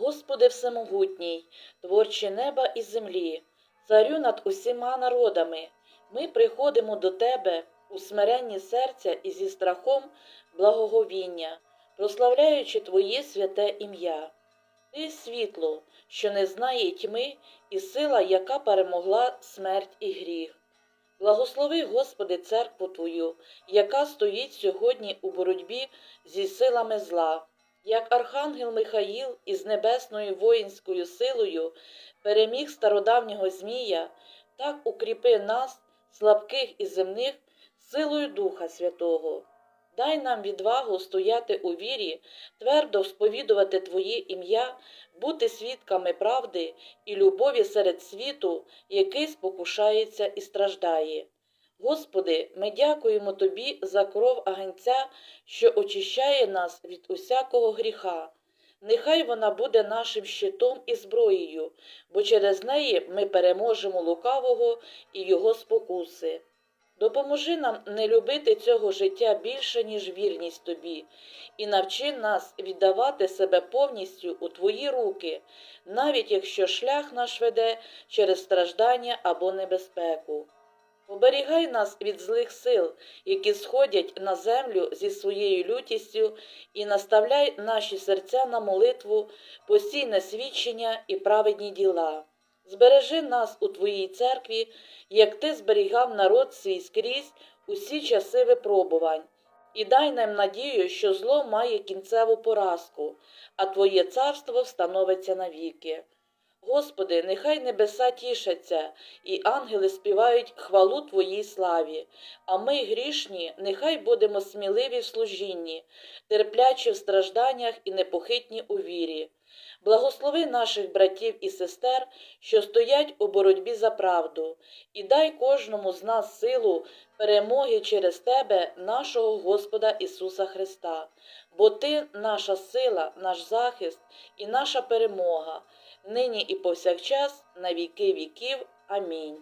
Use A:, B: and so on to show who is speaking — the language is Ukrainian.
A: Господи Всемогутній, творче неба і землі, царю над усіма народами, ми приходимо до Тебе у смиренні серця і зі страхом благоговіння, прославляючи Твоє святе ім'я. Ти світло, що не знає тьми, і сила, яка перемогла смерть і гріх. Благослови, Господи, церкву Твою, яка стоїть сьогодні у боротьбі зі силами зла. Як архангел Михаїл із небесною воїнською силою переміг стародавнього Змія, так укріпи нас, слабких і земних, силою Духа Святого. Дай нам відвагу стояти у вірі, твердо сповідувати Твоє ім'я, бути свідками правди і любові серед світу, який спокушається і страждає. Господи, ми дякуємо Тобі за кров агенця, що очищає нас від усякого гріха. Нехай вона буде нашим щитом і зброєю, бо через неї ми переможемо лукавого і його спокуси. Допоможи нам не любити цього життя більше, ніж вірність тобі, і навчи нас віддавати себе повністю у Твої руки, навіть якщо шлях наш веде через страждання або небезпеку. Оберігай нас від злих сил, які сходять на землю зі своєю лютістю, і наставляй наші серця на молитву, постійне свідчення і праведні діла. Збережи нас у Твоїй церкві, як Ти зберігав народ свій скрізь усі часи випробувань, і дай нам надію, що зло має кінцеву поразку, а Твоє царство встановиться навіки. Господи, нехай небеса тішаться, і ангели співають хвалу Твоїй славі, а ми, грішні, нехай будемо сміливі в служінні, терплячі в стражданнях і непохитні у вірі. Благослови наших братів і сестер, що стоять у боротьбі за правду, і дай кожному з нас силу перемоги через Тебе, нашого Господа Ісуса Христа, бо Ти наша сила, наш захист і наша перемога, нині і повсякчас, на віки віків. Амінь.